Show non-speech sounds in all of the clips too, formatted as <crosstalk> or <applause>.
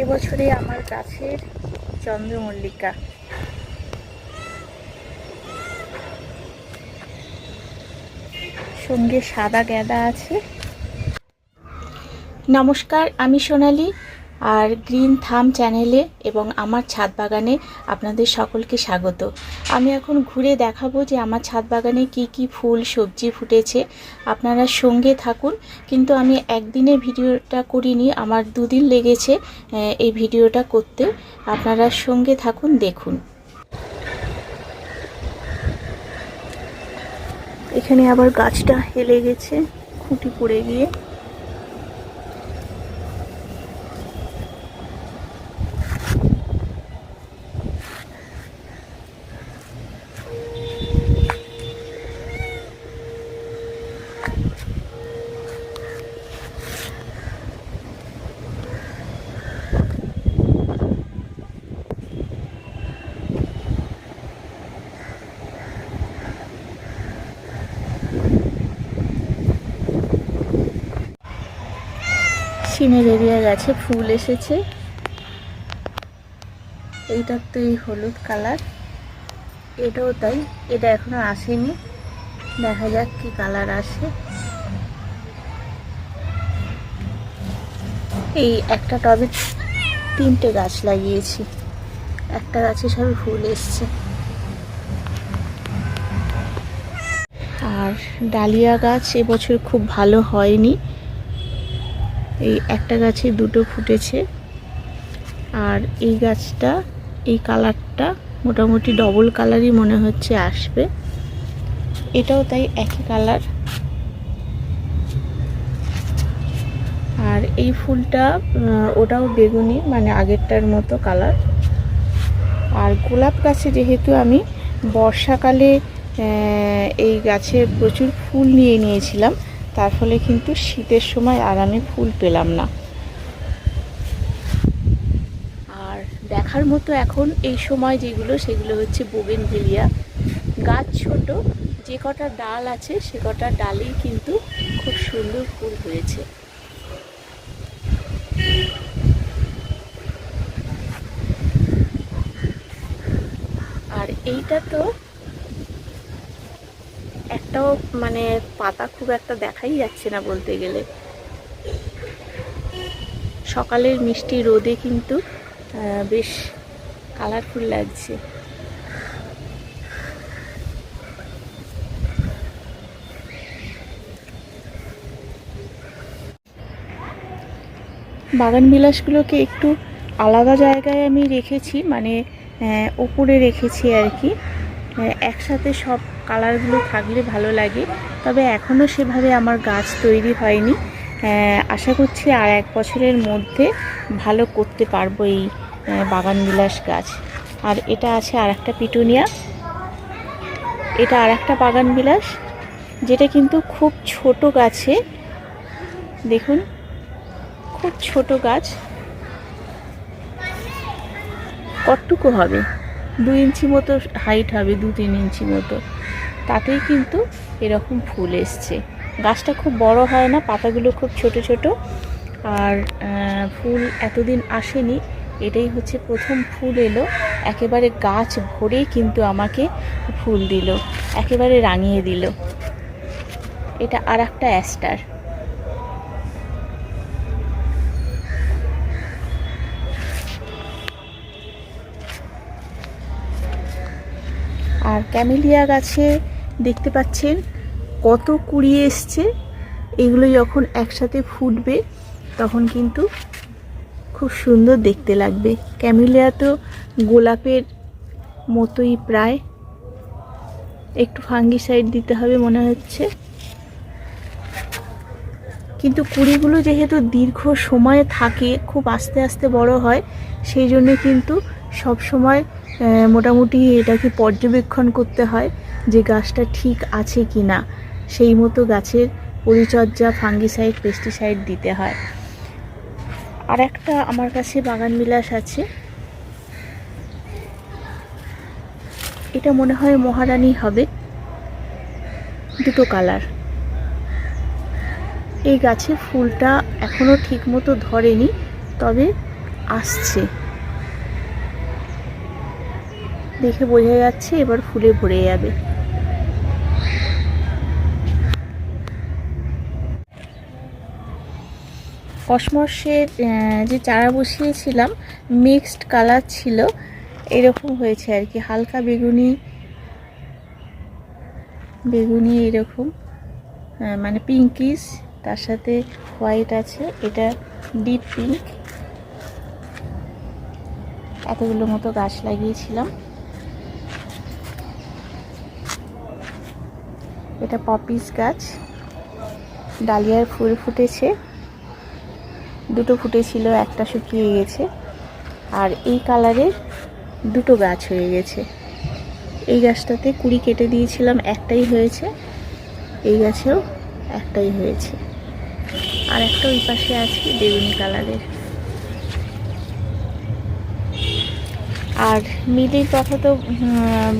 এবছরে আমার গাছের চন্দ্রমল্লিকা। সঙ্গে সাদা গ্যাদা আছে। নমস্কার আমি সোনালি। আর গ্রিন থাম চ্যানেলে এবং আমার ছাদ বাগানে আপনাদের সকলকে স্বাগত। আমি এখন ঘুরে দেখাবো যে আমার ছাদ বাগানে কি কি ফুল, সবজি ফুটেছে। আপনারা সঙ্গে থাকুন, কিন্তু আমি একদিনে ভিডিওটা করিনি, আমার দুদিন লেগেছে এই ভিডিওটা করতে। আপনারা সঙ্গে থাকুন, দেখুন। এখানে আবার গাছটা হেলে গেছে, খুঁটি পড়ে গিয়ে। সিনেরেরিয়া গাছে, ফুল এসেছে। এইটার তো এই হলুদ কালার। এটাও তাই, এটা এখনও আসেনি। দেখা যাক কি কালার আসে। এই একটা টবে তিনটে গাছ লাগিয়েছি। একটা গাছে সবে ফুল এসছে। আর ডালিয়া গাছ এবছর খুব ভালো হয়নি। এই একটা গাছে দুটো ফুটেছে। আর এই গাছটা, এই কালারটা মোটামুটি ডবল কালারই মনে হচ্ছে আসবে। এটাও তাই একই কালার আর এই ফুলটা ওটাও বেগুনি মানে আগেরটার মতো কালার আর গোলাপ গাছে যেহেতু আমি বর্ষাকালে এই গাছে প্রচুর ফুল নিয়ে নিয়েছিলাম তার ফলে কিন্তু শীতের সময় আর আমি ফুল পেলাম না। আর দেখার মতো এখন এই সময় যেগুলো, সেগুলো হচ্ছে বোগেনভেলিয়া। গাছ ছোট, যে কটা ডাল আছে, সে কটা ডালেই কিন্তু খুব সুন্দর ফুল হয়েছে। আর এইটা তো একটাও মানে পাতা খুব একটা দেখাই যাচ্ছে না বলতে গেলে। সকালের মিষ্টি রোদে কিন্তু বেশ কালারফুল লাগছে। বাগান বিলাসগুলোকে একটু আলাদা জায়গায় আমি রেখেছি মানে ওপরে রেখেছি আর কি। একসাথে সব কালারগুলো থাকলে ভালো লাগে। তবে এখনও সেভাবে আমার গাছ তৈরি হয়নি। আশা করছি আর এক বছরের মধ্যে ভালো করতে পারব এই আহ, বাগান বিলাস গাছ। আর এটা আছে আর একটা পিটুনিয়া। এটা আর একটা বাগান বিলাস যেটা কিন্তু খুব ছোট গাছে। দেখুন খুব ছোট গাছ। কতটুকু হবে? দু ইঞ্চি মতো হাইট হবে, দু তিন ইঞ্চি মতো। তাতেই কিন্তু এরকম ফুল এসছে। গাছটা খুব বড় হয় না, পাতাগুলো খুব ছোট ছোট। আর ফুল এতদিন আসেনি, এটাই হচ্ছে প্রথম ফুল এলো। একেবারে গাছ ভরে কিন্তু আমাকে ফুল দিল, একেবারে রাঙিয়ে দিল। এটা আর একটা অ্যাস্টার আর ক্যামেলিয়া গাছে দেখতে পাচ্ছেন কত কুড়ি এসছে। এগুলো যখন একসাথে ফুটবে, তখন কিন্তু খুব সুন্দর দেখতে লাগবে। ক্যামেলিয়া তো গোলাপের মতোই প্রায়। একটু ফাঙ্গিসাইড দিতে হবে মনে হচ্ছে। কিন্তু কুড়িগুলো যেহেতু দীর্ঘ সময় থাকে, খুব আস্তে আস্তে বড় হয়, সেই জন্য কিন্তু সব সময় মোটামুটি এটাকে পর্যবেক্ষণ করতে হয় যে গাছটা ঠিক আছে কি না। সেই মতো গাছের পরিচর্যা ফাঙ্গিসাইড, পেস্টিসাইড দিতে হয়। আর একটা আমার কাছে বাগান বিলাস আছে। এটা মনে হয় মহারানী হবে। দুটো কালার। এই গাছে ফুলটা এখনও ঠিকমতো ধরেনি, তবে আসছে। দেখে বোঝা যাচ্ছে এবার ফুলে ভরে যাবে। কসমসের যে চারা বসিয়েছিলাম মিক্সড কালার ছিল, এরকম হয়েছে আর কি। হালকা বেগুনি বেগুনি এরকম মানে পিঙ্কিস তার সাথে হোয়াইট আছে, এটা ডিপ পিঙ্ক এতগুলো মতো গাছ লাগিয়েছিলাম। এটা পপিস গাছ। ডালিয়ার ফুল ফুটেছে। দুটো ফুটেছিল, একটা শুকিয়ে গেছে। আর এই কালারের দুটো গাছ হয়ে গেছে। এই গাছটাতে কুড়ি কেটে দিয়েছিলাম, একটাই হয়েছে। এই গাছেও একটাই হয়েছে। আর একটা ওই পাশে আছে বেগুনি কালারের। আর মিলির কথা তো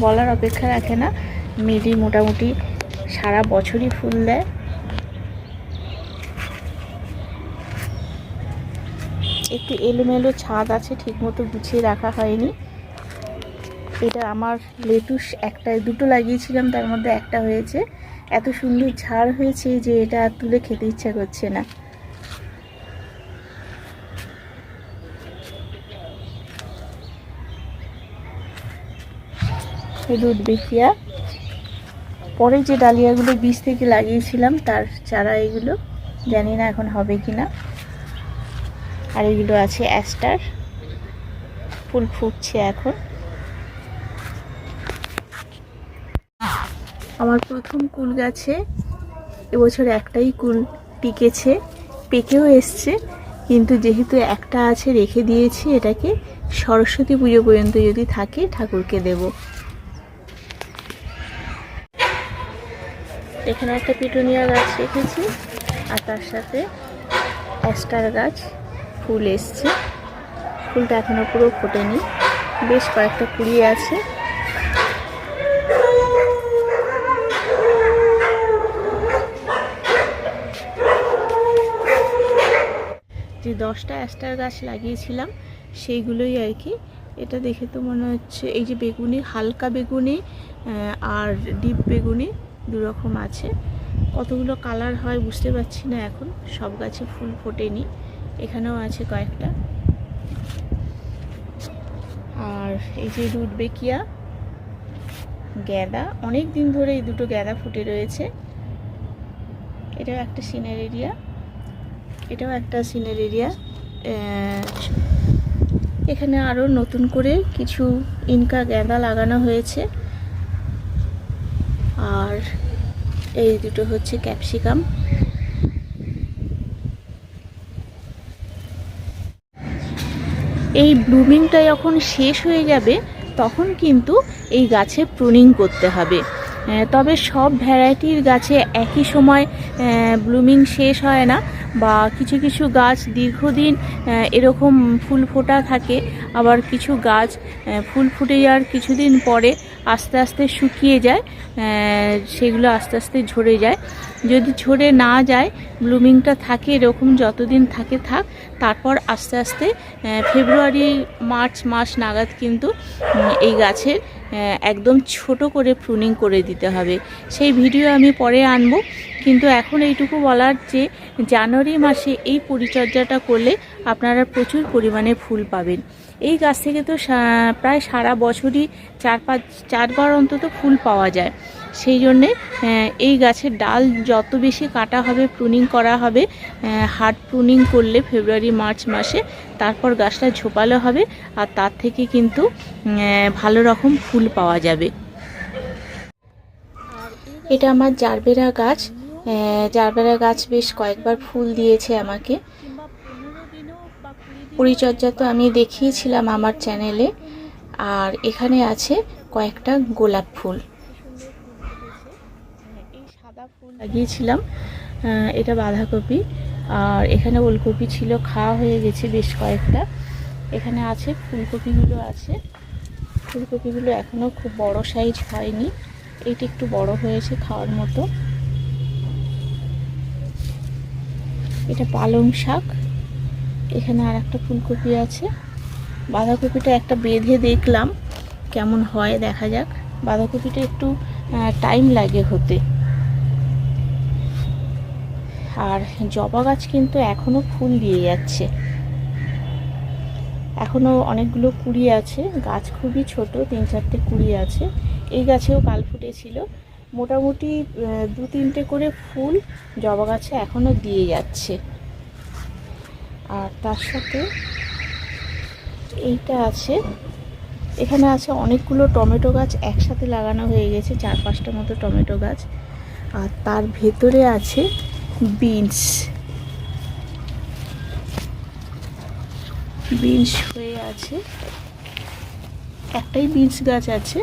বলার অপেক্ষা রাখে না। মিলি মোটামুটি সারা বছরই ফুল দেয়। একটু এলোমেলো ছাদ আছে, ঠিকমতো গুছিয়ে রাখা হয়নি। এটা আমার লেটুস একটা দুটো লাগিয়েছিলাম, তার মধ্যে একটা হয়েছে। এত সুন্দর ঝাড় হয়েছে যে এটা তুলে খেতে ইচ্ছা করছে না। রুট বেকিয়া। পরে যে ডালিয়াগুলো বীজ থেকে লাগিয়েছিলাম, তার চারা এগুলো, জানি না এখন হবে কি না আর এগুলো আছে অ্যাস্টার। ফুল ফুটছে এখন। আমার প্রথম কুল গাছে এবছর একটাই কুল টিকেছে, পেকেও এসছে, কিন্তু যেহেতু একটা আছে রেখে দিয়েছি, এটাকে সরস্বতী পুজো পর্যন্ত যদি থাকে, ঠাকুরকে দেব। এখানে একটা পিটুনিয়া গাছ রেখেছি, আর তার সাথে অ্যাস্টার গাছ ফুল এসছে। ফুলটা এখনও পুরো ফোটেনি, বেশ কয়েকটা কুড়ি আছে। যে দশটা অ্যাস্টার গাছ লাগিয়েছিলাম, সেইগুলোই আর কি। এটা দেখে তো মনে হচ্ছে এই যে বেগুনি, হালকা বেগুনি আর ডিপ বেগুনি। দু রকম আছে। কতগুলো কালার হয় বুঝতে পারছি না এখন। সব গাছে ফুল ফোটেনি। এখানেও আছে কয়েকটা। আর এই যে রুট বেকিয়া, গ্যাদা। অনেক দিন ধরে এই দুটো গ্যাদা ফুটে রয়েছে। এটাও একটা সিনের এরিয়া। এটাও একটা সিনের এরিয়া। এখানে আরও নতুন করে কিছু ইনকা গ্যাদা লাগানো হয়েছে। আর এই দুটো হচ্ছে ক্যাপসিকাম। এই ব্লুমিংটা যখন শেষ হয়ে যাবে, তখন কিন্তু এই গাছে প্রুনিং করতে হবে। তবে সব ভ্যারাইটির গাছে একই সময় ব্লুমিং শেষ হয় না বা কিছু কিছু গাছ দীর্ঘদিন এরকম ফুল ফোটা থাকে। আবার কিছু গাছ ফুল ফুটে যাওয়ার কিছুদিন পরে আস্তে আস্তে শুকিয়ে যায় সেগুলো আস্তে আস্তে ঝরে যায়। যদি ঝরে না যায়, ব্লুমিংটা থাকে, এরকম যতদিন থাকে থাক, তারপর আস্তে আস্তে ফেব্রুয়ারি, মার্চ মাস নাগাদ কিন্তু এই গাছের একদম ছোট করে প্রুনিং করে দিতে হবে। সেই ভিডিও আমি পরে আনব, কিন্তু এখন এইটুকু বলার যে জানুয়ারি মাসে এই পরিচর্যাটা করলে আপনারা প্রচুর পরিমাণে ফুল পাবেন। এই গাছ থেকে তো প্রায় সারা বছরই চার পাঁচ, চারবার অন্তত ফুল পাওয়া যায়। সেই জন্যে এই গাছের ডাল যত বেশি কাটা হবে প্রুনিং করা হবে হার্ড প্রুনিং করলে ফেব্রুয়ারি মার্চ মাসে তারপর গাছটা ঝোপালো হবে আর তার থেকে কিন্তু ভালো রকম ফুল পাওয়া যাবে। এটা আমার জারবেরা গাছ। জারবেরা গাছ বেশ কয়েকবার ফুল দিয়েছে আমাকে। পরিচর্যা তো আমি দেখিয়েছিলাম আমার চ্যানেলে। আর এখানে আছে কয়েকটা গোলাপ ফুল এই সাদা ফুল লাগিয়েছিলাম। এটা বাঁধাকপি। আর এখানে ওলকপি ছিল, খাওয়া হয়ে গেছে বেশ কয়েকটা। এখানে আছে ফুলকপিগুলো আছে। ফুলকপিগুলো এখনও খুব বড় সাইজ হয়নি। এইটা একটু বড় হয়েছে খাওয়ার মতো। এটা পালং শাক। এখানে আর একটা ফুলকপি আছে। বাঁধাকপিটা একটা বেঁধে দেখলাম, কেমন হয় দেখা যাক। বাঁধাকপিটা একটু টাইম লাগে হতে। আর জবা গাছ কিন্তু এখনও ফুল দিয়ে যাচ্ছে। এখনও অনেকগুলো কুড়ি আছে, গাছ খুবই ছোট, তিন চারটে কুড়ি আছে। এই গাছেও কাল ফুটেছিল। মোটামুটি দু তিনটে করে ফুল জবা গাছে এখনও দিয়ে যাচ্ছে। আর তার সাথে এইটা আছে। এখানে আছে অনেকগুলো টমেটো গাছ একসাথে লাগানো হয়ে গেছে, চার পাঁচটা মতো টমেটো গাছ। আর তার ভেতরে আছে বিনস। বিনস হয়ে আছে। একটাই বিনস গাছ আছে।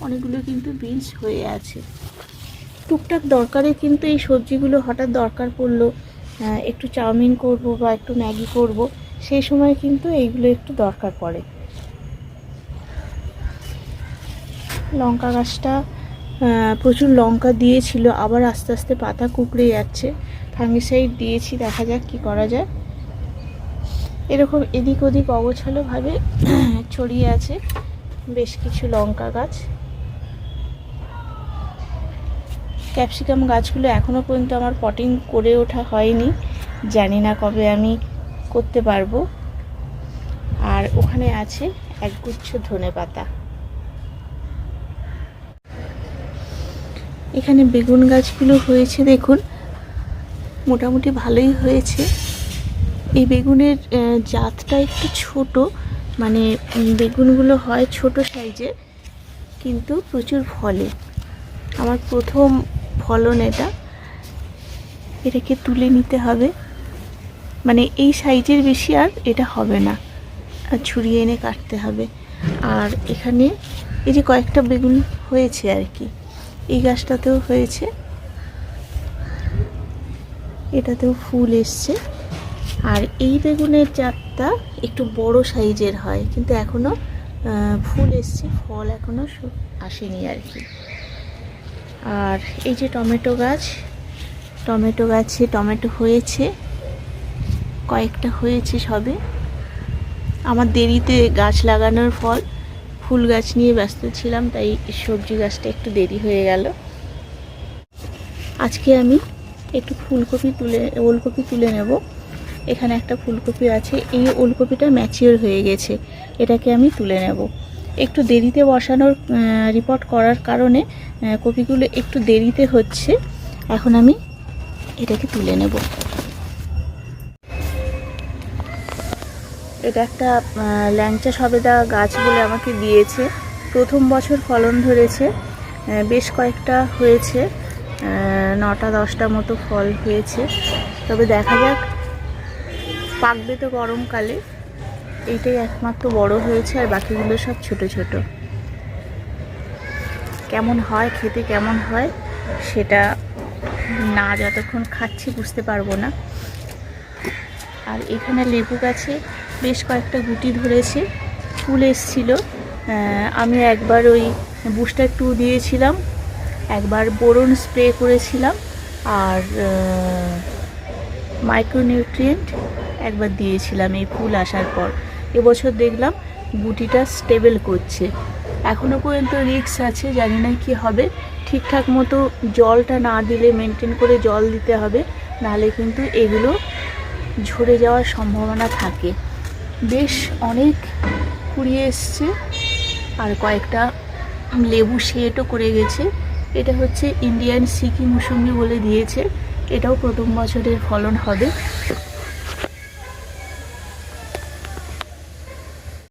অনেকগুলো কিন্তু বিনস হয়ে আছে। টুকটাক দরকারে কিন্তু এই সবজিগুলো হঠাৎ দরকার পড়ল। একটু চাউমিন করব বা একটু ম্যাগি করব। সেই সময় কিন্তু এইগুলো একটু দরকার পড়ে। লঙ্কা গাছটা প্রচুর লঙ্কা দিয়েছিল, আবার আস্তে আস্তে পাতা কুকড়ে যাচ্ছে। ফাঙ্গিসাইড দিয়েছি, দেখা যাক কি করা যায়। এরকম এদিক ওদিক অগোছালোভাবে <clears throat> ছড়িয়ে আছে বেশ কিছু লঙ্কা গাছ। ক্যাপসিকাম গাছগুলো এখনও পর্যন্ত আমার পটিং করে ওঠা হয়নি। জানি না কবে আমি করতে পারব। আর ওখানে আছে একগুচ্ছ ধনে পাতা এখানে বেগুন গাছগুলো হয়েছে, দেখুন। মোটামুটি ভালোই হয়েছে। এই বেগুনের জাতটা একটু ছোট মানে বেগুনগুলো হয় ছোট সাইজের, কিন্তু প্রচুর ফলে। আমার প্রথম ফলন এটা। এটাকে তুলে নিতে হবে। মানে এই সাইজের বেশি আর এটা হবে না। আর ছুরিয়ে এনে কাটতে হবে। আর এখানে এই যে কয়েকটা বেগুন হয়েছে আর কি। এই গাছটাতেও হয়েছে। এটাতেও ফুল এসছে। আর এই বেগুনের জাতটা একটু বড় সাইজের হয় কিন্তু এখনও আহ, ফুল এসছে ফল এখনও সু- আসেনি আর কি। আর এই যে টমেটো গাছ টমেটো গাছে টমেটো হয়েছে কয়েকটা হয়েছে সবে। আমার দেরিতে গাছ লাগানোর ফল। ফুল গাছ নিয়ে ব্যস্ত ছিলাম, তাই সবজি গাছটা একটু দেরি হয়ে গেল। আজকে আমি একটু ফুলকপি তুলে, ওলকপি তুলে নেব। এখানে একটা ফুলকপি আছে, এই ওলকপিটা ম্যাচিওর হয়ে গেছে, এটাকে আমি তুলে নেব। একটু দেরিতে বসানোর রিপোর্ট করার কারণে কপিগুলো একটু দেরিতে হচ্ছে, এখন আমি এটাকে তুলে নেব। এটা একটা ল্যাংচা সবেদা গাছ বলে আমাকে দিয়েছে। প্রথম বছর ফলন ধরেছে। বেশ কয়েকটা হয়েছে। নটা, দশটা মতো ফল হয়েছে। তবে দেখা যাক, পাকবে তো গরমকালে। এইটাই একমাত্র বড় হয়েছে আর বাকিগুলো সব ছোট ছোট। কেমন হয়, খেতে কেমন হয়, সেটা না যতক্ষণ খাচ্ছি বুঝতে পারব না। আর এখানে লেবু গাছে বেশ কয়েকটা গুটি ধরেছে, ফুল এসছিল। আমি একবার ওই বুস্টার টু দিয়েছিলাম, একবার বোরন স্প্রে করেছিলাম, আর মাইক্রোনিউট্রিয়েন্ট একবার দিয়েছিলাম এই ফুল আসার পর। এবছর দেখলাম গুটিটা স্টেবল করছে। এখনও পর্যন্ত রিক্স আছে, জানি না কি হবে। ঠিকঠাক মতো জলটা না দিলে মেনটেন করে জল দিতে হবে, নাহলে কিন্তু এগুলো ঝরে যাওয়ার সম্ভাবনা থাকে। বেশ অনেক কুড়িয়ে এসছে। আর কয়েকটা লেবু শেটও করে গেছে। এটা হচ্ছে ইন্ডিয়ান সিকি মুসুম্বি বলে দিয়েছে। এটাও প্রথম বছরের ফলন হবে।